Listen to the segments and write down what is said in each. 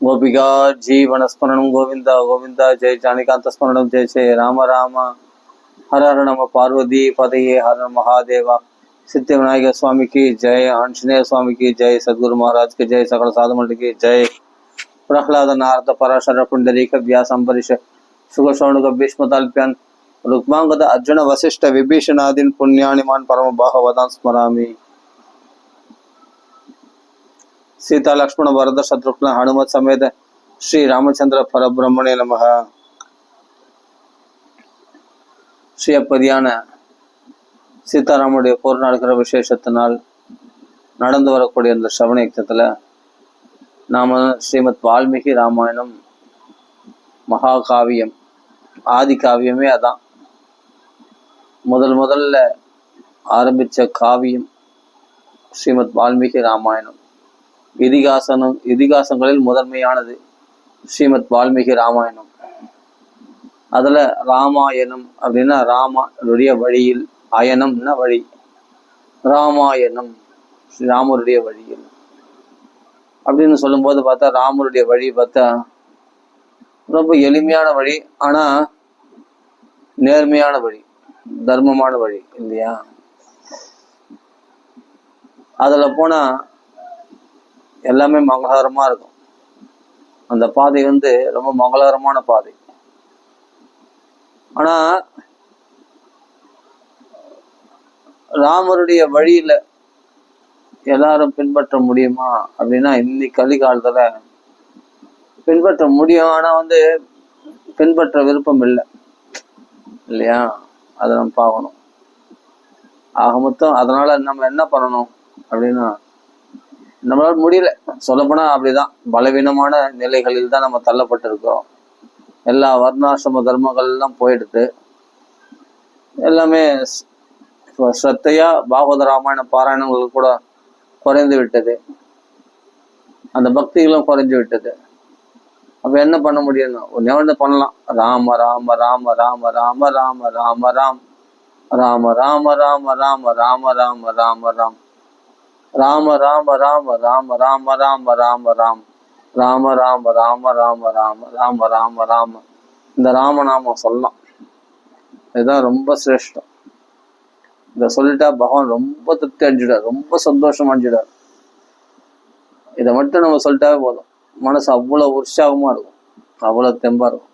గోపికా జీవన స్మరణం గోవింద గోవింద జయ జానికాంత స్మరణం జయ జయ రామ రామ హర హర నమ పార్వతీ పదయే హర మహాదేవ సిద్ధి వినాయక స్వామికి జయ ఆంజనేయ స్వామికి జయ సద్గురు మహారాజ్కి జయ సకల సాధుమండికి జయ ప్రహ్లాద నారద పరాశర పుండరీక వ్యాసంపరిష సుఖశ్రవణుక భీష్మతాల్ప్యాన్ రుక్మాంగద అర్జున వశిష్ఠ విభీషణాదిన్ పుణ్యాని మాన్ పరమ బాహవదాన్ స్మరామి சீதா லக்ஷ்மண வரத శత్రుఘ్న హనుమత్ సమేత ஸ்ரீ ராமச்சந்திர పరబ్రహ్మణే நம ஸ்ரீயப்பதியான சீதாராமுடைய போர் நடக்கிற விசேஷத்தினால் நடந்து வரக்கூடிய இந்த சிரவண யுத்தத்தில் நாம ஸ்ரீமத் வால்மீகி ராமாயணம் மகாகாவியம் ஆதி காவியமே அதான். முதல் முதல்ல ஆரம்பித்த காவியம் ஸ்ரீமத் வால்மீகி ராமாயணம். இதிகாசனம் இதிகாசங்களில் முதன்மையானது ஸ்ரீமத் வால்மீகி ராமாயணம். அதுல ராமாயணம் அப்படின்னா ராமனுடைய வழியில் அயனம்னா வழி. ராமாயணம் ராமருடைய வழியில். அப்படின்னு சொல்லும்போது பார்த்தா ராமருடைய வழி பார்த்தா ரொம்ப எளிமையான வழி ஆனா நேர்மையான வழி தர்மமான வழி இல்லையா? அதுல போனா எல்லாமே மங்களகரமா இருக்கும். அந்த பாதை வந்து ரொம்ப மங்களகரமான பாதை. ஆனா ராமருடைய வழியில எல்லாரும் பின்பற்ற முடியுமா அப்படின்னா இன்னைக்கு கலிகாலத்தில் பின்பற்ற முடியும். ஆனா வந்து பின்பற்ற விருப்பம் இல்லை. இல்லையா? அதை நம்ம பார்க்கணும். ஆக மொத்தம் அதனால நம்ம என்ன பண்ணணும் அப்படின்னா நம்மளால முடியல. சொல்லப்போனால் அப்படிதான் பலவீனமான நிலைகளில் தான் நம்ம தள்ளப்பட்டிருக்கிறோம் எல்லா வர்ணாசிரம தர்மங்கள்லாம் போயிடுது எல்லாமே ஸ்ரத்தையா பாகவத ராமாயண பாராயணங்கள் கூட குறைந்து விட்டது அந்த பக்திகளும் குறைஞ்சு விட்டது அப்ப என்ன பண்ண முடியும்னா ஒன்னே பண்ணலாம் ராம ராம ராம ராம ராம ராம ராம ராம் ராம ராம ராம ராம ராம ராம ராம ராம் ராம ராம ராம ராம ராம ராம ராம ராம் ராம ராம ராம ராம ராம ராம ராம ராம இந்த ராமநாமம் சொல்லலாம் இதுதான் ரொம்ப சிரேஷ்டம் இதை சொல்லிட்டா பகவான் ரொம்ப திருப்தி அடைஞ்சிடார் ரொம்ப சந்தோஷம் அடைஞ்சிடார் இதை மட்டும் நம்ம சொல்லிட்டாவே போதும் மனசு அவ்வளவு உற்சாகமா இருக்கும் அவ்வளவு தெம்பா இருக்கும்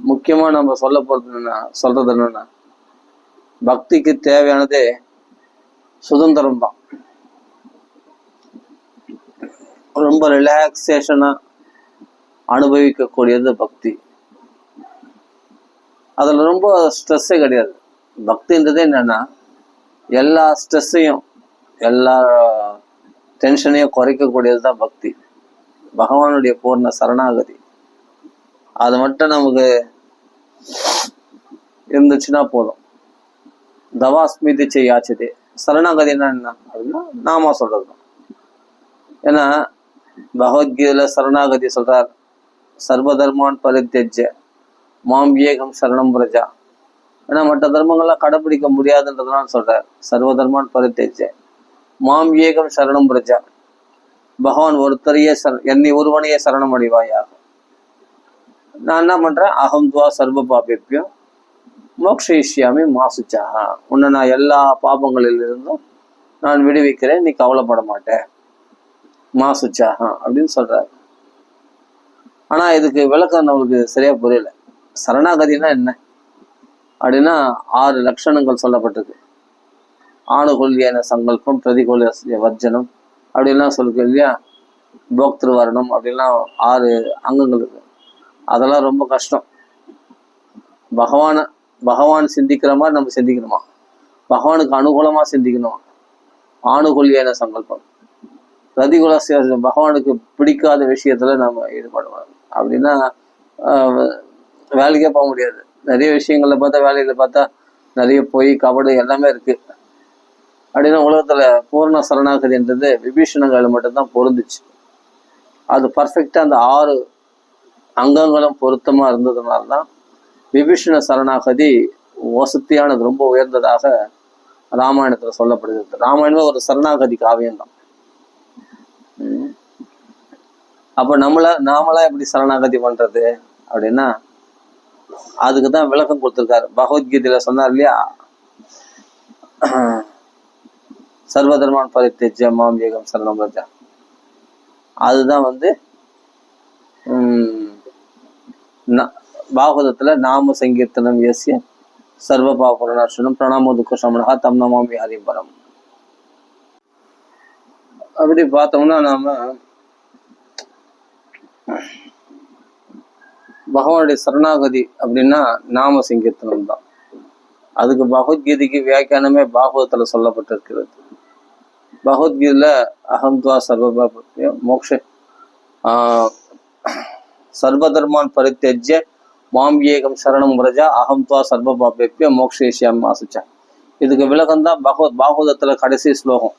முக்கியமா நம்ம சொல்ல போறது என்னென்னா சொல்றது என்னன்னா பக்திக்கு தேவையானதே சுதந்திரம் தான் ரொம்ப ரிலாக்ஸேஷனா அனுபவிக்கக்கூடியது பக்தி. அதுல ரொம்ப ஸ்ட்ரெஸ்ஸே கிடையாது. பக்தின்றது என்னன்னா எல்லா ஸ்ட்ரெஸ்ஸையும் எல்லா டென்ஷனையும் குறைக்கக்கூடியது தான் பக்தி. பகவானுடைய பூர்ண சரணாகதி. அது மட்டும் நமக்கு இருந்துச்சுன்னா போதும். தவா ஸ்மிதி செய்யாச்சது. சரணாகதி என்ன அப்படின்னா நாம சொல்றது தான் ஏன்னா பகவத்கீதையில சரணாகதி சொல்றார் சர்வதர்மான் பரித்தெஜ்ஜ மாம் ஏகம் சரணம் பிரஜா. ஏன்னா மற்ற தர்மங்கள்லாம் கடைபிடிக்க முடியாதுன்றதுனால சொல்றார் சர்வதர்மான் பரித்தெஜ்ஜ மாம் ஏகம் சரணம் பிரஜா. பகவான் ஒருத்தரையே சர என்னை ஒருவனையே சரணம் அடைவாயாக. நான் என்ன பண்றேன்? அகம் துவா சர்வ பாபிப்பியம் மோக்ஷயிஷ்யாமி மாசுச்சாக உன்னை நான் எல்லா பாபங்களிலிருந்தும் நான் விடுவிக்கிறேன் நீ கவலைப்பட மாட்டேன் மாசுச்சாக அப்படின்னு சொல்றாரு. ஆனா இதுக்கு விளக்கம் நம்மளுக்கு சரியா புரியல. சரணாகதினா என்ன? அப்படின்னா ஆறு லட்சணங்கள் சொல்லப்பட்டிருக்கு. ஆணுகொல்லியான சங்கல்பம் பிரதிகூல்ய வர்ஜனம் அப்படின்லாம் சொல்லுது இல்லையா? போக்திரு வரணும் அப்படின்லாம் ஆறு அங்கங்கள் இருக்கு. அதெல்லாம் ரொம்ப கஷ்டம். பகவானை பகவான் சிந்திக்கிற மாதிரி நம்ம சிந்திக்கணுமா? பகவானுக்கு அனுகூலமா சிந்திக்கணுமா? ஆணுகொல்லியான சங்கல்பம். பிரதிகூல பகவானுக்கு பிடிக்காத விஷயத்துல நம்ம ஈடுபடுவோம் அப்படின்னா ஆஹ், வேலைக்கே போக முடியாது. நிறைய விஷயங்கள்ல பார்த்தா வேலையில பார்த்தா நிறைய பொய் கபடு எல்லாமே இருக்கு. அப்படின்னா உலகத்துல பூர்ண சரணாகதின்றது விபீஷணங்கள் மட்டும்தான் பொருந்துச்சு. அது பர்ஃபெக்டா அந்த ஆறு அங்கங்களும் பொருத்தமா இருந்ததுனால தான் விபீஷண சரணாகதி வசத்தியானது ரொம்ப உயர்ந்ததாக ராமாயணத்துல சொல்லப்படுகிறது. ராமாயணமே ஒரு சரணாகதி காவியம் அப்ப நம்மள நாமளா எப்படி சரணாகதி பண்றது? அப்படின்னா அதுக்கு தான் விளக்கம் கொடுத்திருக்காரு. பகவத்கீதையில சொன்னார் இல்லையா? சர்வதர்மான் பரித்தேஜ மாம் ஏகம் சரணம் ரஜா அதுதான் வந்து உம், பாகவதத்துல நாம சங்கீர்த்தனம் எஸ்ய சர்வ பாபுரணாசனம் பிரணாமதுக்க சமணா தம் நமாமி ஹரிபரம் அப்படி பார்த்தோம்னா நாம பகவானுடைய சரணாகதி அப்படின்னா நாம சங்கீர்த்தனம் தான். அதுக்கு பகவத்கீதைக்கு வியாக்கியானமே பாகவதத்துல சொல்லப்பட்டிருக்கிறது. பகவத்கீதையில் அகம்துவா சர்வபாபியம் மோக்ஷ ஆஹ் சர்வதர்மான் பரித்தெஜ்ய மாம் ஏகம் சரணம் பிரஜா அகம் துவா சர்வபாபேப்பிய மோக்ஷேஷியம் ஆசிச்சா இதுக்கு விளக்கம் தான் பகவத் பாகவதத்தில் கடைசி ஸ்லோகம்.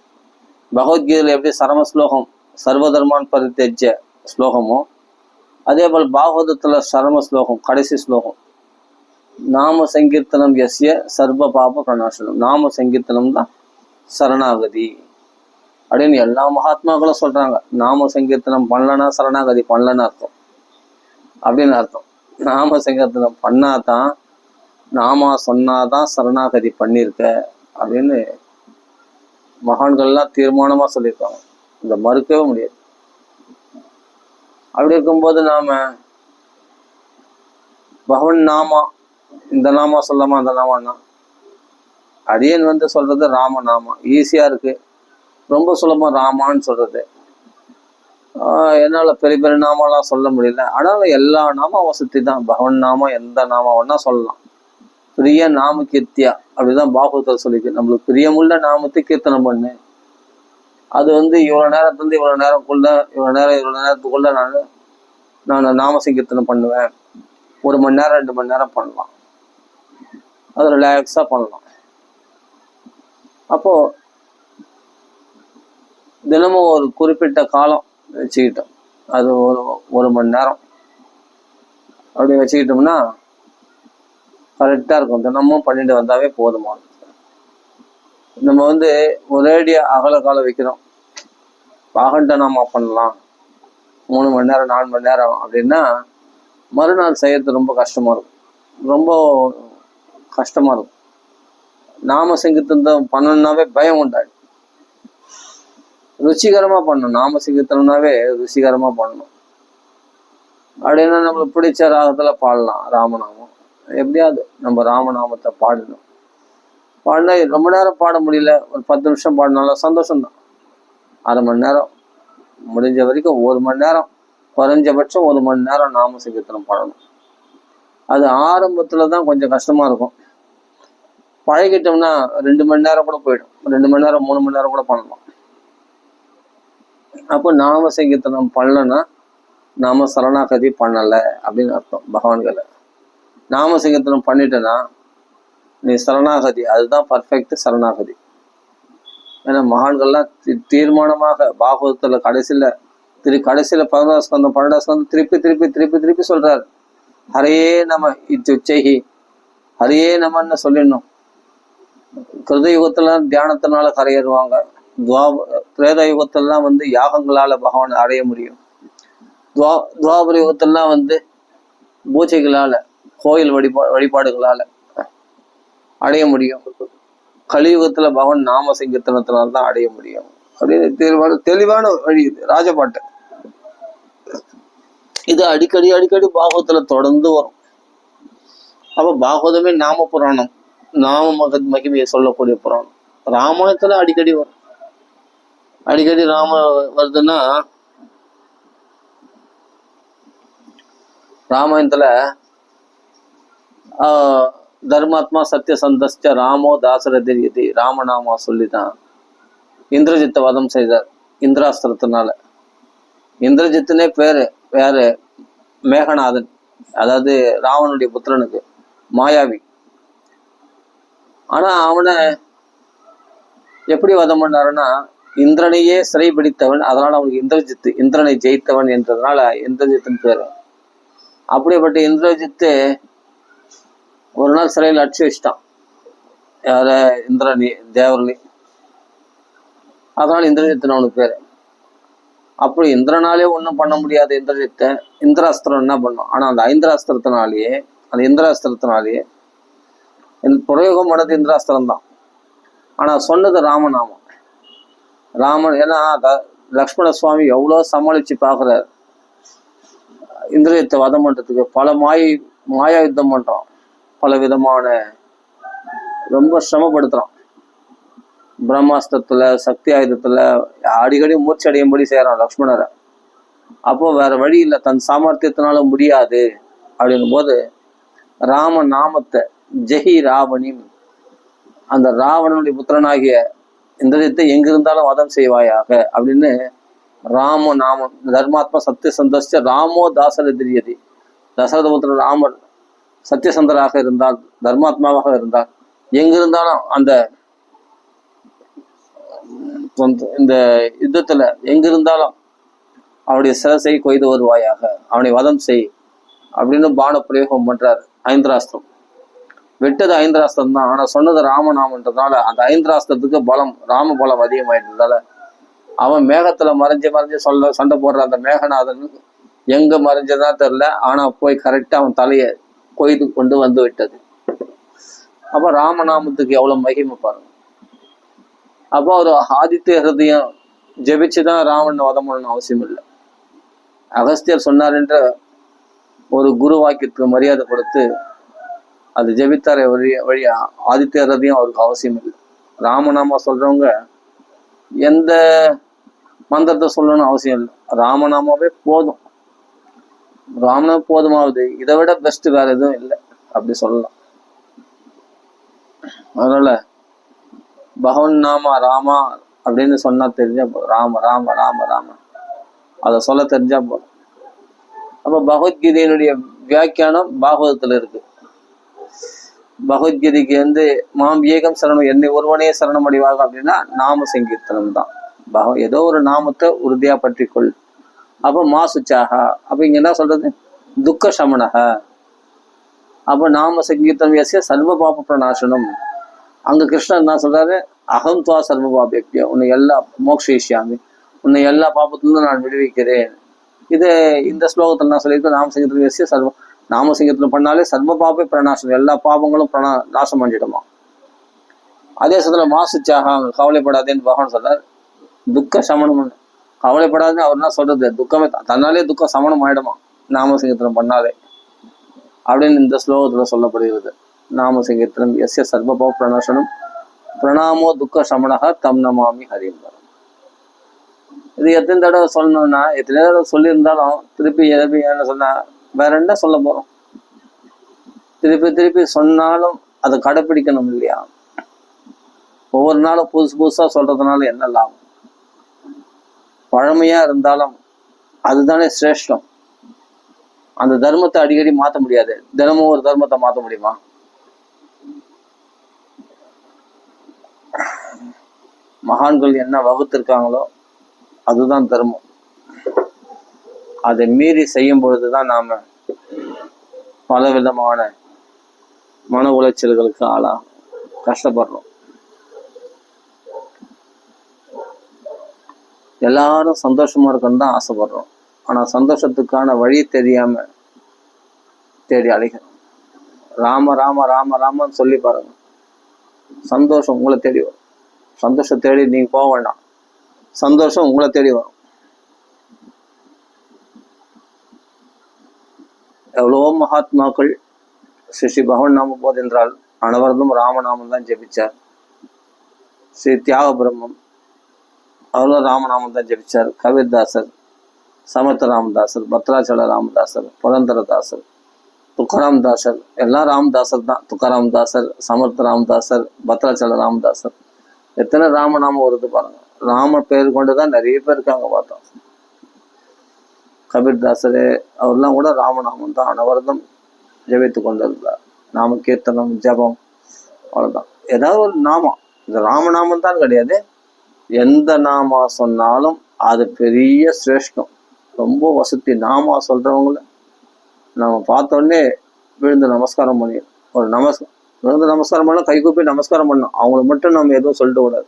பகவத்கீதையில் எப்படி சரம ஸ்லோகம் சர்வதர்மான் பரித்தெஜ்ய ஸ்லோகமோ அதே போல் பாகவதத்தில் சரம ஸ்லோகம் கடைசி ஸ்லோகம். நாம சங்கீர்த்தனம் எஸ்ய சர்வ பாப பிரணாசனம். நாம சங்கீர்த்தனம் தான் சரணாகதி. அப்படின்னு எல்லா மகாத்மாக்களும் சொல்றாங்க. நாம சங்கீர்த்தனம் பண்ணலன்னா சரணாகதி பண்ணலன்னு அர்த்தம். அப்படின்னு அர்த்தம். நாம சங்கீர்த்தனம் பண்ணாதான் நாமா சொன்னாதான் சரணாகதி பண்ணியிருக்க அப்படின்னு மகான்கள்லாம் தீர்மானமா சொல்லியிருக்காங்க. இதை மறுக்கவே முடியாது. அப்படி இருக்கும்போது நாம பகவன் நாமா இந்த நாமா சொல்லாமா அந்த நாமான்னா? அடியன் வந்து சொல்றது ராம நாமா. ஈஸியா இருக்கு. ரொம்ப சுலபம் ராமான்னு சொல்றது. என்னால் பெரிய பெரிய நாமெல்லாம் சொல்ல முடியல. ஆனாலும் எல்லா நாம வசதி தான் பகவன் நாமம் எந்த நாம வேணா சொல்லலாம். பிரிய நாம கீர்த்தியா அப்படிதான் பாகவதர் சொல்லிக்கு நம்மளுக்கு பிரியமுள்ள நாமத்தை கீர்த்தனம் பண்ணு. அது வந்து இவ்வளோ நேரத்துலேருந்து இவ்வளோ நேரம்குள்ள இவ்வளோ நேரம் இவ்வளோ நேரத்துக்குள்ள நான் நான் நாம சங்கீர்த்தனம் பண்ணுவேன். ஒரு மணி நேரம் ரெண்டு மணி நேரம் பண்ணலாம். அது ரிலாக்ஸாக பண்ணலாம். அப்போது தினமும் ஒரு குறிப்பிட்ட காலம் வச்சுக்கிட்டோம். அது ஒரு ஒரு மணி நேரம். அப்படி வச்சுக்கிட்டோம்னா கரெக்டாக இருக்கும். தினமும் பண்ணிட்டு வந்தாவே போதுமானது நம்ம வந்து ஒரேடியாக அகல காலம் வைக்கிறோம். பாகண்ட நாம பண்ணலாம். மூணு மணி நேரம் நாலு மணி நேரம் அப்படின்னா மறுநாள் செய்யறது ரொம்ப கஷ்டமா இருக்கும். ரொம்ப கஷ்டமா இருக்கும். நாம சங்கீர்த்தனம் பண்ணணும்னாவே பயம் உண்டாடு ருச்சிகரமா பண்ணணும். நாம சங்கீர்த்தனம்னாவே ருசிகரமா பண்ணணும். அப்படின்னா நம்மளுக்கு பிடிச்ச ராகத்துல பாடலாம். ராமநாமம். எப்படியாவது நம்ம ராமநாமத்தை பாடணும். பாடினா ரொம்ப நேரம் பாட முடியல. ஒரு பத்து நிமிஷம் பாடினாலும் சந்தோஷம்தான். அரை மணி நேரம் முடிஞ்ச வரைக்கும் ஒரு மணி நேரம் குறைஞ்சபட்சம் ஒரு மணி நேரம் நாம சங்கீர்த்தனம் பாடணும் அது ஆரம்பத்துல தான் கொஞ்சம் கஷ்டமா இருக்கும். பழகிட்டோம்னா ரெண்டு மணி நேரம் கூட போயிடும். ரெண்டு மணி நேரம் மூணு மணி நேரம் கூட பண்ணலாம். அப்போ நாம சங்கீர்த்தனம் பண்ணலன்னா நாம சரணாகதி பண்ணலை அப்படின்னு அர்த்தம் பகவான்களை. நாம சங்கீர்த்தனம் பண்ணிட்டேன்னா நீ சரணாகதி அதுதான் பர்ஃபெக்ட் சரணாகதி. ஏன்னா மகான்கள்லாம் தி- தீர்மானமாக பாகவதத்தில் கடைசியில திரு கடைசியில பதினோரு ஸ்கந்தம் பன்னெண்டாம் ஸ்கந்தம் திருப்பி திருப்பி திருப்பி திருப்பி சொல்றாரு. ஹரையே நம இச்சுச்சைகி ஹரையே நமன்னு சொல்லிடணும். கிருத யுகத்தில் தியானத்தினால கரையேறுவாங்க. துவா பிரேத யுகத்திலாம் வந்து யாகங்களால பகவான் அடைய முடியும். துவா துவாபர யுகத்திலாம் வந்து பூஜைகளால கோயில் வழிபா வழிபாடுகளால அடைய முடியும். கலியுகத்துல பகவான் நாம சங்கீர்த்தனத்தினால தான் அடைய முடியும். அப்படின்னு தெளிவான தெளிவான வழி இது ராஜபாட்டு. இது அடிக்கடி அடிக்கடி பாகவத்துல தொடர்ந்து வரும். அப்ப பாகவதமே நாம புராணம். நாம மக மகிமையை சொல்லக்கூடிய புராணம். ராமாயணத்துல அடிக்கடி வரும். அடிக்கடி ராம வருதுன்னா ராமாயணத்துல ஆஹ் தர்மாத்மா சத்யசந்தஸ்ட ராமோ தாசரதிரியதி ராமநாமா சொல்லிதான் இந்திரஜித்தை வதம் செய்தார் இந்திராஸ்திரத்தினால. இந்திரஜித்துனே பேரு வேற மேகநாதன் அதாவது ராவனுடைய புத்திரனுக்கு மாயாவி. ஆனா அவனை எப்படி வதம் பண்ணாருன்னா இந்திரனையே சிறைபிடித்தவன் அதனால அவனுக்கு இந்திரஜித்து இந்திரனை ஜெயித்தவன் என்றதுனால இந்திரஜித்துன்னு பேரு. அப்படிப்பட்ட இந்திரஜித்து ஒரு நாள் சிறையில் அடிச்சு வச்சிட்டான். யார? இந்திரணி தேவரணி அதனால இந்திரஜித்துன்னு அவனுக்கு பேரு. அப்படி இந்திரனாலே ஒன்றும் பண்ண முடியாத இந்திரஜித்தை இந்திராஸ்திரம் என்ன பண்ணும்? ஆனா அந்த ஐந்திராஸ்திரத்தினாலேயே அந்த இந்திராஸ்திரத்தினாலேயே என் பிரயோகம் பண்ணது இந்திராஸ்திரம் தான். ஆனா சொன்னது ராமநாமம். ராமன் ஏன்னா த- லக்ஷ்மண சுவாமி எவ்வளோ சமாளிச்சு பார்க்குறாரு. இந்திரியத்தை வதம் பண்றதுக்கு பல மாய மாயா யுத்தம் பண்றான் பல விதமான ரொம்ப சிரமப்படுத்துறான். பிரம்மாஸ்திரத்தில் சக்தி ஆயுதத்துல அடிக்கடி மூச்சு அடையும்படி செய்கிறான் லக்ஷ்மணரை. அப்போ வேற வழி இல்லை தன் சாமர்த்தியத்தினால முடியாது அப்படின்னும் போது ராம நாமத்தை ஜெஹி ராவணி அந்த ராவணனுடைய புத்திரனாகிய இந்திரஜித்தை எங்கிருந்தாலும் வதம் செய்வாயாக அப்படின்னு ராம நாமம் தர்மாத்மா சத்தியசந்தஸ்ட ராமோ தாசரதிரியதி. தசரதபுத்திர ராமர் சத்தியசந்தராக இருந்தால் தர்மாத்மாவாக இருந்தால் எங்கிருந்தாலும் அந்த இந்த யுத்தத்துல எங்கிருந்தாலும் அவனுடைய சிரசை கொய்து வருவாயாக அவனை வதம் செய் அப்படின்னு பான பிரயோகம் பண்றாரு ஐந்திராஸ்திரம். விட்டது ஐந்திராஸ்திரம் தான். ஆனா சொன்னது ராமநாமன்றதுனால அந்த ஐந்திராஸ்திரத்துக்கு பலம் ராம பலம் அதிகமாயிட்டதால அவன் மேகத்துல மறைஞ்சு மறைஞ்சு சொல்ல சண்டை போடுற அந்த மேகநாதன் எங்க மறைஞ்சதா தெரியல. ஆனா போய் கரெக்டா அவன் தலையை கொய்து கொண்டு வந்து விட்டது. அப்ப ராமநாமத்துக்கு எவ்வளவு மகிமை பாருங்க. அப்போ ஒரு ஆதித்ய ஹிருதயம் ஜெபிச்சுதான் ராமன் வதம் பண்ணணும் அவசியம் இல்லை. அகஸ்தியர் சொன்னார் என்ற ஒரு குரு வாக்கியத்துக்கு மரியாதை கொடுத்து அது ஜெபித்தார வழி வழியா ஆதித்யரதையும் அவருக்கு அவசியம் இல்லை ராமநாமா சொல்றவங்க எந்த மந்திரத்தை சொல்லணும்னு அவசியம் இல்லை. ராமநாமாவே போதும். ராமநாம போதுமாவது. இதை விட பெஸ்ட் வேற எதுவும் இல்லை. அப்படி சொல்லலாம். அதனால பகவன் நாமா ராமா அப்படின்னு சொன்னா தெரிஞ்சா போதும். ராம ராம ராம ராம. அதை சொல்ல தெரிஞ்சா போதும். அப்ப பகவத்கீதையினுடைய வியாக்கியானம் பாகவதத்துல இருக்கு. பகவத்கீதைக்கு வந்து மாம் ஏகம் சரணம் என்னை ஒருவனே சரணம் அடைவாங்க அப்படின்னா நாம சங்கீர்த்தனம் தான். பகவ ஏதோ ஒரு நாமத்தை உறுதியா பற்றிக்கொள். அப்ப மா சுச்சாகா அப்ப இங்க என்ன சொல்றது? துக்க சமணக அப்ப நாம சங்கீர்த்தனம் எஸ்ய சர்வ பாப பிரணாசனம். அங்க கிருஷ்ணன் என்ன சொல்றாரு? அகம் துவா சர்வ பாபியக்தியா உன்னை எல்லா மோக்ஷேஷியாமி உன்னை எல்லா பாபத்திலிருந்தும் நான் விடுவிக்கிறேன். இது இந்த ஸ்லோகத்தில் நான் சொல்லியிருக்கேன் நாம சங்கீர்த்தனம் எஸ்ய சர்வ நாமசிங்கத்தில் பண்ணாலே சர்வ பாபே பிரணாசனம். எல்லா பாபங்களும் பிரணா நாசம் பண்ணிடுமா அதே சமயத்துல மாசுச்சாக அவங்க கவலைப்படாதேன்னு பகவான் சொல்றார். துக்க சமணம் கவலைப்படாதுன்னு அவர் என்ன சொல்றது? துக்கமே தன்னாலே துக்கம் சமணம் ஆயிடுமா? நாம பண்ணாலே. அப்படின்னு இந்த ஸ்லோகத்துல சொல்லப்படுகிறது. நாமசிங்கத்தனம் எஸ் எஸ் எஸ்ய சர்வபாவ பிரணாசனம். பிரணாமோ துக்க சமணக தம் நமாமி ஹரிம்பரம் இது எத்தனை தடவை சொல்லணும்னா எத்தனை தடவை சொல்லியிருந்தாலும் திருப்பி எதப்பி என்ன சொன்னா வேற என்ன சொல்ல போறோம்? திருப்பி திருப்பி சொன்னாலும் அதை கடைப்பிடிக்கணும் இல்லையா? ஒவ்வொரு நாளும் புதுசு புதுசா சொல்றதுனால என்ன லாபம்? பழமையா இருந்தாலும் அதுதானே சிரேஷ்டம். அந்த தர்மத்தை அடிக்கடி மாத்த முடியாது. தினமும் ஒரு தர்மத்தை மாத்த முடியுமா? மகான்கள் என்ன வகுத்திருக்காங்களோ அதுதான் தர்மம். அதை மீறி செய்யும் பொழுதுதான் நாம பல விதமான மன உளைச்சல்களுக்கு ஆளா கஷ்டப்படுறோம். எல்லாரும் சந்தோஷமா இருக்கணும் தான் ஆசைப்படுறோம். ஆனா சந்தோஷத்துக்கான வழி தெரியாம தேடி அழைக்கிறோம் ராம ராம ராம ராமன்னு சொல்லி பாருங்க. சந்தோஷம் உங்களை தேடி வரும். சந்தோஷம் தேடி நீங்க போக வேண்டாம். சந்தோஷம் உங்களை தேடி வரும். எவ்வளவோ மகாத்மாக்கள் ஸ்ரீ ஸ்ரீ பகவன் நாம போதென்றால் அனைவரதும் ராமநாமம் தான் ஜெபிச்சார். ஸ்ரீ தியாக பிரம்மம் அவரும் ராமநாமம் தான் ஜெபிச்சார். கவிர்தாசர் சமர்த்த ராமதாசர் பத்ராச்சல ராமதாசர் புரந்தரதாசர் துக்காராம் தாசர் எல்லாம் ராமதாசர் தான் துக்காராம் தாசர் சமர்த்த ராமதாசர். பத்ராச்சல ராமதாசர் எத்தனை ராமநாமம் வருது பாருங்க. ராம பேர் கொண்டு தான் நிறைய பேர் இருக்காங்க பார்த்தோம். கபீர்தாசர் அவர்லாம் கூட ராமநாமம் தான். அனவரதம் ஜெபித்து கொண்டிருந்தார். நாம கீர்த்தனம் ஜபம் அவ்வளோதான் ஏதாவது ஒரு நாமம். இந்த ராமநாமம் தான் கிடையாது. எந்த நாமா சொன்னாலும் அது பெரிய சிரேஷ்டம். ரொம்ப வசதி. நாமா சொல்றவங்கள நம்ம பார்த்த உடனே விழுந்து நமஸ்காரம் பண்ணி ஒரு நமஸ்காரம் விழுந்து நமஸ்காரம் பண்ணால் கைகூப்பி நமஸ்காரம் பண்ணணும். அவங்களை மட்டும் நம்ம எதுவும் சொல்லிட்டு கூடாது.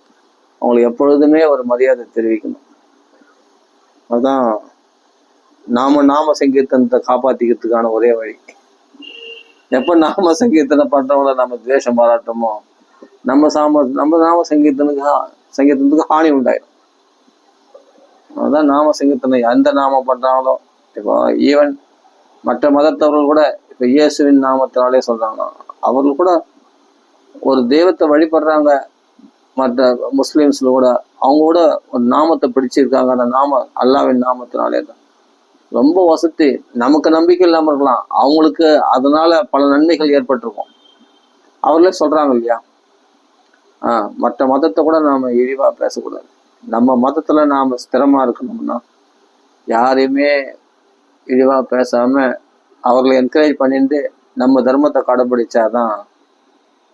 அவங்களுக்கு எப்பொழுதுமே ஒரு மரியாதை தெரிவிக்கணும். அதுதான் நாம நாம சங்கீர்த்தனத்தை காப்பாத்திக்கிறதுக்கான ஒரே வழி. எப்ப நாம சங்கீர்த்தனை பண்றவங்கள நம்ம துவேஷம் பாராட்டமோ நம்ம சாம நம்ம நாம சங்கீர்த்தனுக்கு சங்கீர்த்தனத்துக்கு ஹானி உண்டாயிடும் அதுதான் நாம சங்கீர்த்தனை எந்த நாம பண்றாங்களோ இப்போ ஈவன் மற்ற மதத்தவர்கள் கூட இப்போ இயேசுவின் நாமத்தினாலே சொல்றாங்க. அவர்கள் கூட ஒரு தெய்வத்தை வழிபடுறாங்க மற்ற முஸ்லிம்ஸ்ல கூட அவங்க கூட ஒரு நாமத்தை பிடிச்சிருக்காங்க அந்த நாம அல்லாவின் நாமத்தினாலே தான். ரொம்ப வசதி. நமக்கு நம்பிக்கை இல்லாமல் இருக்கலாம். அவங்களுக்கு அதனால பல நன்மைகள் ஏற்பட்டிருக்கும். அவர்களே சொல்றாங்க இல்லையா? ஆஹ் மற்ற மதத்தை கூட நாம இழிவா பேசக்கூடாது. நம்ம மதத்துல நாம ஸ்திரமா இருக்கணும்னா யாரையுமே இழிவா பேசாம அவர்களை என்கரேஜ் பண்ணிட்டு நம்ம தர்மத்தை கடைபிடிச்சாதான்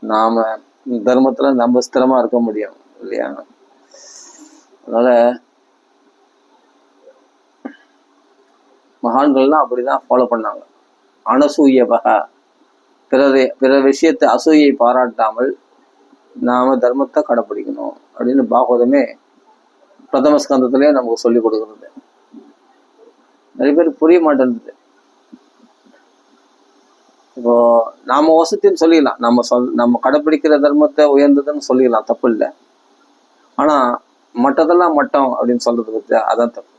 நாம இந்த தர்மத்துல நம்ம ஸ்திரமா இருக்க முடியும் இல்லையா? அதனால மகான்கள்லாம் அப்படிதான் ஃபாலோ பண்ணாங்க. அனசூயபக. பிறரை பிற விஷயத்தை அசூயை பாராட்டாமல் நாம தர்மத்தை கடைப்பிடிக்கணும் அப்படின்னு பாகவதமே பிரதம ஸ்கந்தத்திலே நமக்கு சொல்லி கொடுக்குறது. நிறைய பேர் புரிய மாட்டேன்றது. இப்போ நாம வசதின்னு சொல்லிடலாம். நம்ம சொல் நம்ம கடைப்பிடிக்கிற தர்மத்தை உயர்ந்ததுன்னு சொல்லிடலாம். தப்பு இல்லை. ஆனா மற்றதெல்லாம் மட்டம் அப்படின்னு சொல்றது பத்தி அதான் தப்பு.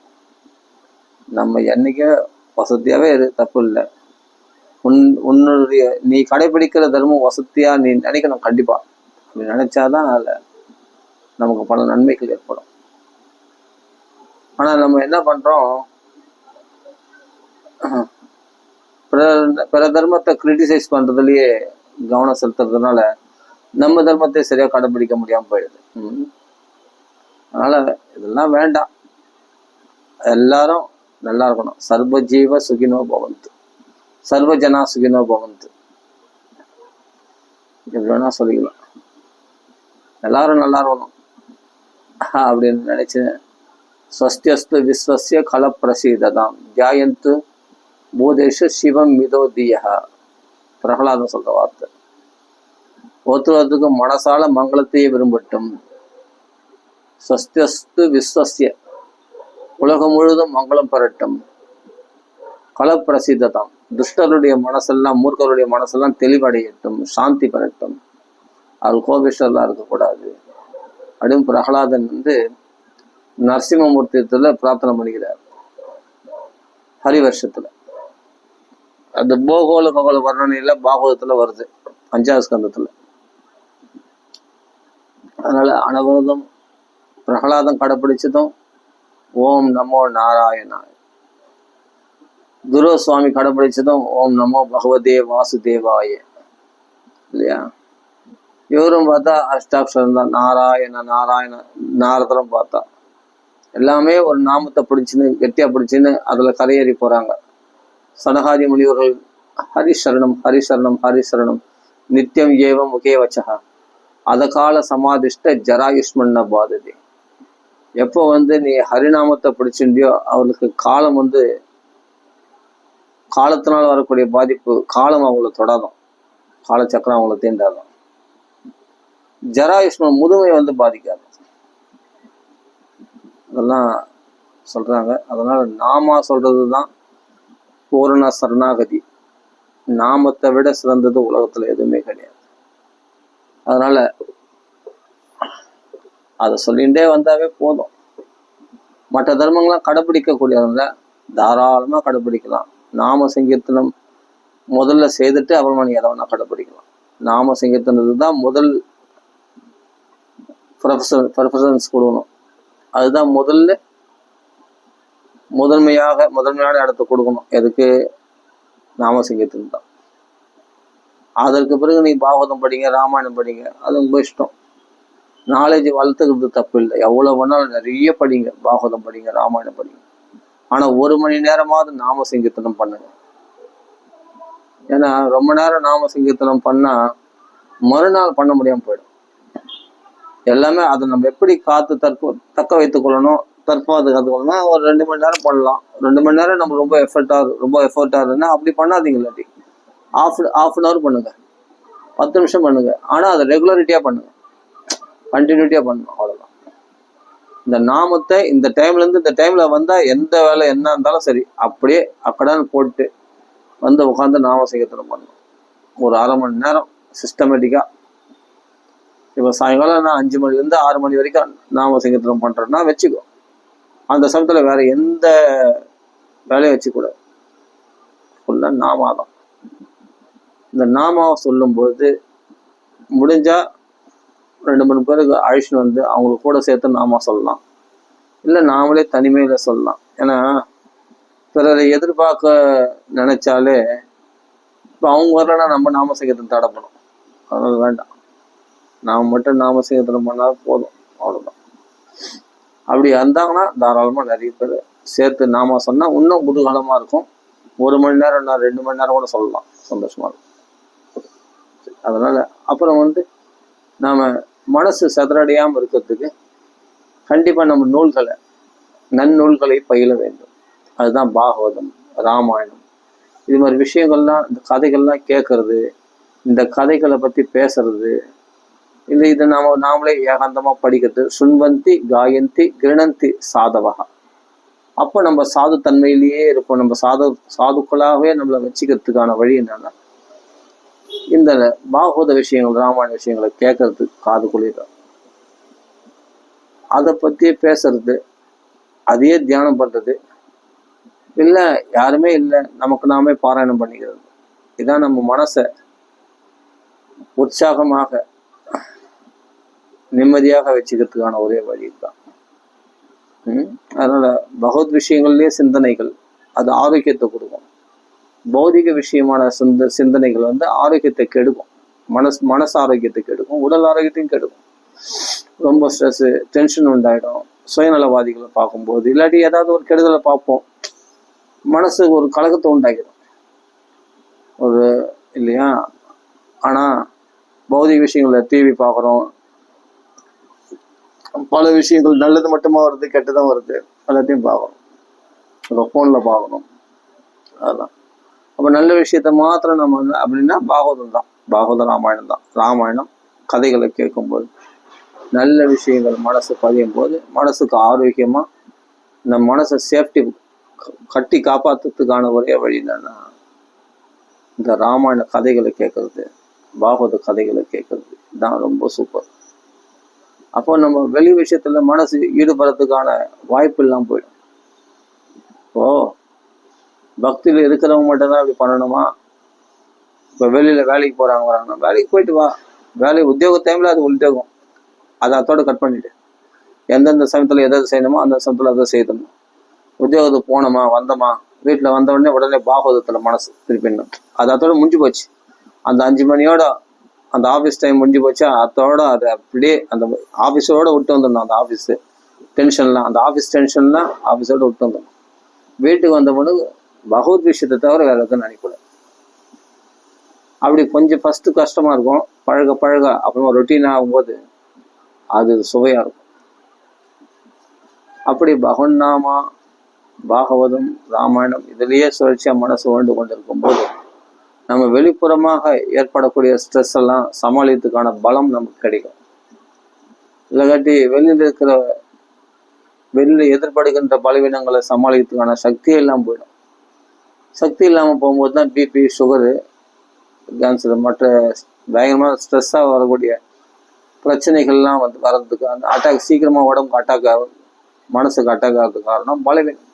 நம்ம என்னைக்கே வசதியாவே இரு தப்பு இல்லை உன் உன்னுடைய நீ கடைபிடிக்கிற தர்மம் வசதியா நீ நினைக்கணும் கண்டிப்பா. அப்படி நினைச்சாதான் அதுல நமக்கு பல நன்மைகள் ஏற்படும். ஆனா நம்ம என்ன பண்றோம்? பிற பிற தர்மத்தை கிரிட்டிசைஸ் பண்றதுலயே கவனம் செலுத்துறதுனால நம்ம தர்மத்தை சரியா கடைபிடிக்க முடியாம போயிடுது. ம். அதனால இதெல்லாம் வேண்டாம். எல்லாரும் நல்லா இருக்கணும் சர்வஜீவ சுகினோ பவந்து. சர்வஜனா சுகினோ பவந்து. எப்படி வேணா சொல்லிக்கலாம். எல்லாரும் நல்லா இருக்கணும் அப்படின்னு நினைச்சேன் ஸ்வஸ்தியஸ்து விஸ்வசிய கலப்பிரசீததாம். தியாயந்து பூதேஷு சிவம் மிதோதிய பிரகலாதம் சொல்ற வார்த்தை. ஒருத்தர் ஒருத்தருக்கு மனசால மங்களத்தையே விரும்பட்டும். ஸ்வஸ்தியஸ்து விஸ்வசிய உலகம் முழுவதும் மங்களம் பெறட்டும். கலப்பிரசித்ததாம். துஷ்டருடைய மனசெல்லாம் மூர்க்கருடைய மனசெல்லாம் தெளிவடையட்டும் சாந்தி பெறட்டும். அது கோபிஷ்டர்லாம் இருக்கக்கூடாது. அப்படின்னு பிரகலாதன் வந்து நரசிம்மமூர்த்தியத்துல பிரார்த்தனை பண்ணிக்கிறார் ஹரிவர்ஷத்துல. அந்த போகோல ககோல வர்ணனையில பாகவதத்தில் வருது. அஞ்சாவது ஸ்கந்தத்துல. அதனால அனவரதம் பிரகலாதம் கடைப்பிடிச்சதும் ஓம் நமோ நாராயணாய். குரு சுவாமி கடைபிடிச்சதும் ஓம் நமோ பகவதே வாசுதேவாய. இல்லையா? இவரும் பார்த்தா அஷ்டாட்சரம் தான். நாராயண நாராயண நாரதரம் பார்த்தா. எல்லாமே ஒரு நாமத்தை பிடிச்சின்னு கெட்டியா பிடிச்சின்னு அதுல கரையேறி போறாங்க. சனகாதி முனிவர்கள் ஹரிசரணம் ஹரிசரணம் ஹரிசரணம். நித்தியம் ஏவம் முகே வச்சகா அதகால சமாதிஷ்ட ஜராயுஷ்மன்ன பாததி. எப்போ வந்து நீ ஹரிநாமத்தை பிடிச்சிருந்தியோ அவளுக்கு காலம் வந்து காலத்தினால வரக்கூடிய பாதிப்பு காலம் அவங்கள தொடாதான் காலச்சக்கரம் அவங்கள தீண்டாதான் ஜராயுஷ்மன் முதுமை வந்து பாதிக்காது. அதெல்லாம் சொல்றாங்க. அதனால நாமா சொல்கிறது தான் பூரண சரணாகதி. நாமத்தை விட சிறந்தது உலகத்துல எதுவுமே கிடையாது. அதனால அதை சொல்லிகிட்டே வந்தாவே போதும். மற்ற தர்மங்கள்லாம் கடைபிடிக்கக்கூடியவங்க தாராளமா கடைபிடிக்கலாம் நாம சங்கீர்த்தனம் முதல்ல செய்துட்டு அப்புறமா நீ எதை வேணா கடைபிடிக்கலாம் நாம சங்கீர்த்தனத்துக்கு தான் முதல் ப்ரொஃபசன்ஸ் கொடுக்கணும். அதுதான் முதல்ல முதன்மையாக முதன்மையான இடத்த கொடுக்கணும். எதுக்கு? நாம சங்கீர்த்தனம் தான். அதற்கு பிறகு நீ பாகவதம் படிங்க ராமாயணம் படிங்க அது உங்க இஷ்டம். நாலேஜ் வளர்த்துக்கிறது தப்பு இல்லை எவ்வளோ வேணாலும் நிறைய படிங்க. பாகவதம் படிங்க ராமாயணம் படிங்க. ஆனால் ஒரு மணி நேரமாவது நாம சங்கீர்த்தனம் பண்ணுங்க. ஏன்னா ரொம்ப நேரம் நாம சங்கீர்த்தனம் பண்ணால் மறுநாள் பண்ண முடியாமல் போயிடும். எல்லாமே அதை நம்ம எப்படி காத்து தற்க தக்க வைத்துக் கொள்ளணும் தற்பாது கற்றுக்கணும்னா ஒரு ரெண்டு மணி நேரம் பண்ணலாம். ரெண்டு மணி நேரம் நம்ம ரொம்ப எஃபர்ட்டாக ரொம்ப எஃபர்ட்டாக இருந்தால் அப்படி பண்ணாதீங்க இல்லாட்டி. ஆஃப் ஆஃப் அன் ஹவர் பண்ணுங்கள் பத்து நிமிஷம் பண்ணுங்கள் ஆனால் அதை ரெகுலரிட்டியாக பண்ணுங்கள் கண்டினியூட்டியாக பண்ணணும் அவ்வளோதான் இந்த நாமத்தை இந்த டைம்லேருந்து இந்த டைமில் வந்தால் எந்த வேலை என்ன இருந்தாலும் சரி அப்படியே அக்கடான்னு போட்டு வந்து உட்காந்து நாம சங்கீர்த்தனம் பண்ணணும் ஒரு அரை மணி நேரம் சிஸ்டமேட்டிக்காக இப்போ சாயங்காலம் நான் அஞ்சு மணிலேருந்து ஆறு மணி வரைக்கும் நாம சங்கீர்த்தனம் பண்ணுறேன்னா வச்சுக்கோ. அந்த சமயத்தில் வேற எந்த வேலையை வச்சுக்கூடாது. ஃபுல்லாக நாமாதான் இந்த நாமாவை சொல்லும்போது முடிஞ்சால் ரெண்டு மூணு பேருக்கு அழிச்சுன்னு வந்து அவங்களுக்கு கூட சேர்த்து நாம சொல்லலாம். இல்லை நாமளே தனிமையில் சொல்லலாம். ஏன்னா பிறரை எதிர்பார்க்க நினைச்சாலே இப்போ அவங்க வரலன்னா நம்ம நாம சங்கீதம் தடைப்படும் அதனால வேண்டாம். நாம் மட்டும் நாம சங்கீதனம் பண்ணால் போதும். அவ்வளோதான் அப்படி இருந்தாங்கன்னா தாராளமாக நிறைய பேர் சேர்த்து நாம சொன்னால் இன்னும் குதூகலமாக இருக்கும். ஒரு மணி நேரம் நான் ரெண்டு மணி நேரம் கூட சொல்லலாம். சந்தோஷமாக இருக்கும். அதனால் அப்புறம் வந்து நாம் மனசு சதுரடையாமல் இருக்கிறதுக்கு கண்டிப்பாக நம்ம நூல்களை நன்னூல்களை பயில வேண்டும். அதுதான் பாகவதம் ராமாயணம். இது மாதிரி விஷயங்கள்லாம் இந்த கதைகள்லாம் கேட்கறது இந்த கதைகளை பற்றி பேசுறது இல்லை இதை நாம் நாமளே ஏகாந்தமாக படிக்கிறது சுன்வந்தி காயந்தி கிரணந்தி சாதவகா. அப்போ நம்ம சாது தன்மையிலேயே இருப்போம் நம்ம சாது சாதுக்களாகவே நம்மளை வச்சுக்கிறதுக்கான வழி என்னன்னா இந்த பாகவத விஷயங்கள் ராமாயண விஷயங்களை கேட்கறது காது குளிரும் அதை பற்றியே பேசுறது அதையே தியானம் பண்றது இல்லை யாருமே இல்லை நமக்கு நாமே பாராயணம் பண்ணிக்கிறது. இதான் நம்ம மனசை உற்சாகமாக நிம்மதியாக வச்சுக்கிறதுக்கான ஒரே வழி தான் அதனால் அதனால பகவத் விஷயங்கள்லயே சிந்தனைகள் அது ஆரோக்கியத்தை கொடுக்கும். பௌதிக விஷயமான சிந்த சிந்தனைகள் வந்து ஆரோக்கியத்தை கெடுக்கும். மனசு மனசு ஆரோக்கியத்தை கெடுக்கும். உடல் ஆரோக்கியத்தையும் கெடுக்கும். ரொம்ப ஸ்ட்ரெஸ்ஸு டென்ஷன் உண்டாயிடும். சுயநலவாதிகளை பார்க்கும்போது இல்லாட்டி ஏதாவது ஒரு கெடுதலை பார்ப்போம். மனசு ஒரு கலக்கத்தை உண்டாக்கிடும். ஒரு இல்லையா? ஆனால் பௌதிக விஷயங்களை டிவி பார்க்குறோம். பல விஷயங்கள் நல்லது மட்டுமா வருது கெட்டதும் வருது எல்லாத்தையும் பார்க்கணும் ஃபோனில் பார்க்கணும் அதெல்லாம் அப்போ நல்ல விஷயத்த மாத்திரம் நம்ம அப்படின்னா பாகவதம் தான். பாகவத ராமாயணம் தான். ராமாயணம் கதைகளை கேட்கும்போது நல்ல விஷயங்கள் மனசு பதியும் போது மனசுக்கு ஆரோக்கியமாக நம்ம மனசை சேஃப்டி கட்டி காப்பாத்துறதுக்கான ஒரே வழி என்னன்னா இந்த ராமாயண கதைகளை கேட்கறது பாகவத கதைகளை கேட்கறது தான் ரொம்ப சூப்பர் அப்போ நம்ம வெளி விஷயத்துல மனசு ஈடுபடுறதுக்கான வாய்ப்பு எல்லாம் போயிடும். ஓ பக்தியில் இருக்கிறவங்க மட்டும்தான் அப்படி பண்ணணுமா? இப்போ வெளியில் வேலைக்கு போகிறாங்க வராங்கன்னா வேலைக்கு போயிட்டு வா. வேலை உத்தியோக டைமில் அது உத்தியோகம் அதை அதோட கட் பண்ணிட்டு எந்தெந்த சமயத்தில் எதை செய்யணுமோ அந்த சமயத்தில் அதை செய்யணும். உத்தியோகத்துக்கு போனோமா வந்தோமா? வீட்டில் வந்த உடனே உடனே பாகவதத்தில் மனசு திருப்பிடணும் அது அதோட முடிஞ்சு போச்சு. அந்த அஞ்சு மணியோட அந்த ஆஃபீஸ் டைம் முடிஞ்சு போச்சு அதோட அதை அப்படியே அந்த ஆஃபீஸோட விட்டு வந்துடணும். அந்த ஆஃபீஸு டென்ஷன்லாம் அந்த ஆஃபீஸ் டென்ஷன்லாம் ஆஃபீஸோட விட்டு வந்துடணும். வீட்டுக்கு வந்த பிறகு பகவத் விஷயத்தை தவிர வேற எதுவும் நினைக்கூடாது அப்படி கொஞ்சம் ஃபர்ஸ்ட் கஷ்டமா இருக்கும். பழக பழக அப்புறமா ரொட்டீன் ஆகும்போது அது சுவையா இருக்கும். அப்படி பகவன்னாமா பாகவதம் ராமாயணம் இதுலயே சுழற்சியா மனசு உழண்டு கொண்டிருக்கும் போது நம்ம வெளிப்புறமாக ஏற்படக்கூடிய ஸ்ட்ரெஸ் எல்லாம் சமாளிக்கிறதுக்கான பலம் நமக்கு கிடைக்கும். இல்லாட்டி வெளியில இருக்கிற வெளியில எதிர்படுகின்ற பலவீனங்களை சமாளிக்கிறதுக்கான சக்தி எல்லாம் போயிடும். சக்தி இல்லாமல் போகும்போது தான் பிபி சுகரு கேன்சர் மற்ற பயங்கரமாக ஸ்ட்ரெஸ்ஸாக வரக்கூடிய பிரச்சனைகள்லாம் வந்து வர்றதுக்கு அந்த அட்டாக் சீக்கிரமாக உடம்புக்கு அட்டாக் ஆகும் மனசுக்கு அட்டாக் ஆகிறதுக்கு காரணம் பலவீனம்.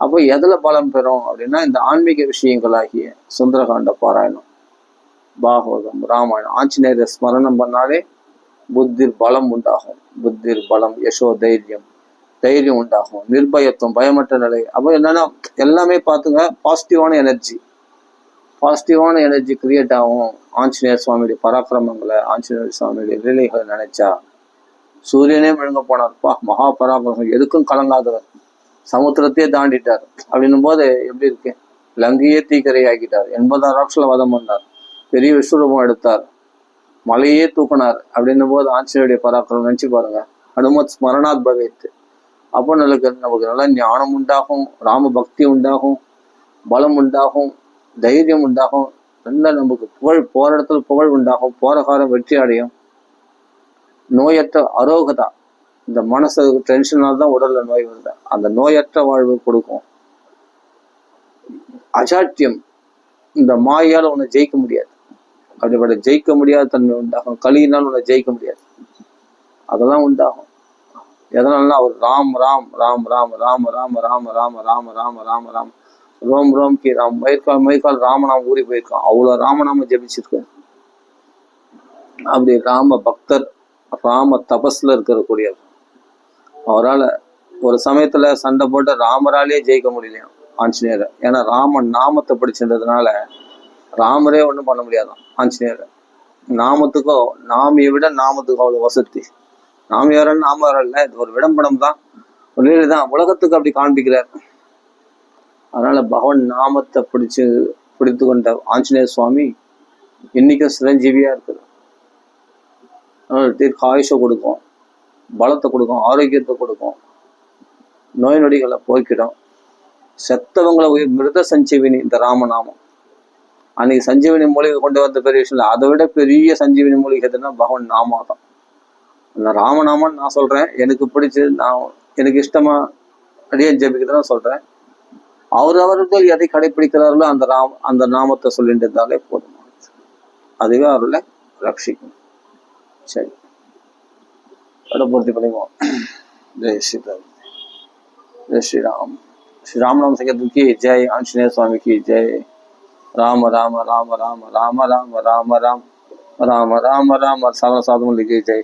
அப்போ எதில் பலம் பெறும் அப்படின்னா இந்த ஆன்மீக விஷயங்களாகிய சுந்தரகாண்ட பாராயணம் பாகவதம் ராமாயணம் ஆஞ்சநேயர் ஸ்மரணம் பண்ணாலே புத்திர் பலம் உண்டாகும். புத்திர் பலம் யசோ தைரியம் தைரியம் உண்டாகும் நிர்பயத்துவம் பயமற்ற நிலை. அப்போ என்னன்னா எல்லாமே பார்த்துங்க பாசிட்டிவான எனர்ஜி பாசிட்டிவான எனர்ஜி கிரியேட் ஆகும். ஆஞ்சநேயர் சுவாமியுடைய பராக்கிரமங்களை ஆஞ்சநேயர் சுவாமியுடைய லீலைகளை நினைச்சா சூரியனே விழுங்க போனார்ப்பா மகா பராக்கிரமம். எதுக்கும் கலங்காதவர். சமுத்திரத்தையே தாண்டிட்டார். அப்படின்னும் போது எப்படி இருக்கு? லங்கையே தீக்கரை ஆக்கிட்டார் எண்பதாம் ஆட்சியில் வதம் பண்ணார். பெரிய விஸ்வரூபம் எடுத்தார். மலையே தூக்கினார். அப்படின்னும் போது ஆஞ்சநேயுடைய பராக்கிரமம். நினைச்சு பாருங்க. அனுமத் ஸ்மரணாத் பவேத் அப்போ நமக்கு நமக்கு நல்ல ஞானம் உண்டாகும் ராம பக்தி உண்டாகும் பலம் உண்டாகும் தைரியம் உண்டாகும். நல்ல நமக்கு புகழ் போற இடத்துல புகழ் உண்டாகும் போற காலம் வெற்றி அடையும். நோயற்ற அரோகதா. இந்த மனசு டென்ஷனால் தான் உடல்ல நோய் வருது. அந்த நோயற்ற வாழ்வு கொடுக்கும். அஜாட்டியம் இந்த மாயால உன்னை ஜெயிக்க முடியாது. அப்படிப்பட்ட ஜெயிக்க முடியாத தன்மை உண்டாகும். கலியினால் உன்னை ஜெயிக்க முடியாது. அதெல்லாம் உண்டாகும். எதனாலனா அவர் ராம் ராம் ராம் ராம் ராம ராம ராம ராம ராம ராம ராம ராம ரோம் ரோம் கி ராம் மயிர்கால் மயிர்கால் ராமநாம ஊறி போயிருக்கான் அவ்வளவு ராமநாம ஜெபிச்சிருக்காரு அப்படி ராம பக்தர் ராம தபஸ்ல இருக்கக்கூடியவர் அவரால் ஒரு சமயத்துல சண்டை போட்டு ராமராலேயே ஜெயிக்க முடியலையாம் ஆஞ்சநேயரை ஏன்னா ராமன் நாமத்தை படிச்சிருந்ததுனால ராமரே ஒன்றும் பண்ண முடியாதான் ஆஞ்சநேயரை நாமத்துக்கோ நாமியை விட நாமத்துக்கோ அவ்வளோ வசதி நாம யாரும் நாம வரல இது ஒரு விடம்படம் தான் ஒரு லீலை தான் உலகத்துக்கு அப்படி காண்பிக்கிறார். அதனால பகவான் நாமத்தை பிடிச்சு பிடித்து கொண்ட ஆஞ்சநேய சுவாமி இன்னைக்கும் சிரஞ்சீவியா இருக்குது தீர்க்க ஆயுஷை கொடுக்கும் பலத்தை கொடுக்கும் ஆரோக்கியத்தை கொடுக்கும். நோய் நொடிகளை போக்கிடும் செத்தவங்களை உயிர் மிருத சஞ்சீவினி இந்த ராமநாமம். அன்னைக்கு சஞ்சீவினி மூலிகை கொண்டு வந்த பெரிய விஷயம் இல்லை அதை விட பெரிய சஞ்சீவினி மூலிகை எதுன்னா பகவான் நாமா தான் அந்த ராமநாமன் நான் சொல்றேன் எனக்கு பிடிச்சது நான் எனக்கு இஷ்டமா அடியே ஜெபிக்கிறதுன்னு சொல்றேன் அவர் அவர்கள் எதை கடைபிடிக்கிறார்களோ அந்த ராம் அந்த நாமத்தை சொல்லிட்டு இருந்தாலே போதுமானது அதுவே அவர்களை ரட்சிக்கும் சரி அதை பூர்த்தி பண்ணிக்குவோம் ஜெய் ஸ்ரீராம் ஜெய் ஸ்ரீராம் श्री राम नाम संकीर्तन की जय आंजनेय स्वामी की जय राम राम राम राम राम राम राम राम राम राम राम सारा साधु लिखी जय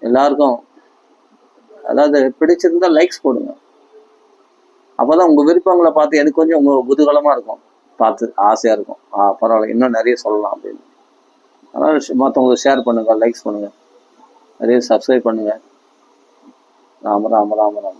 எல்லாருக்கும் அதாவது பிடிச்சிருந்தா லைக்ஸ் போடுங்க. அப்போதான் உங்க விருப்பங்களை பார்த்து எனக்கு கொஞ்சம் உங்க குதூகலமா இருக்கும். பார்த்து ஆசையா இருக்கும். ஆ பரவாயில்ல இன்னும் நிறைய சொல்லலாம் அப்படின்னு. அதனால மற்றவங்களுக்கு ஷேர் பண்ணுங்க லைக்ஸ் பண்ணுங்க. நிறைய சப்ஸ்கிரைப் பண்ணுங்க. ராம ராம ராம ராம.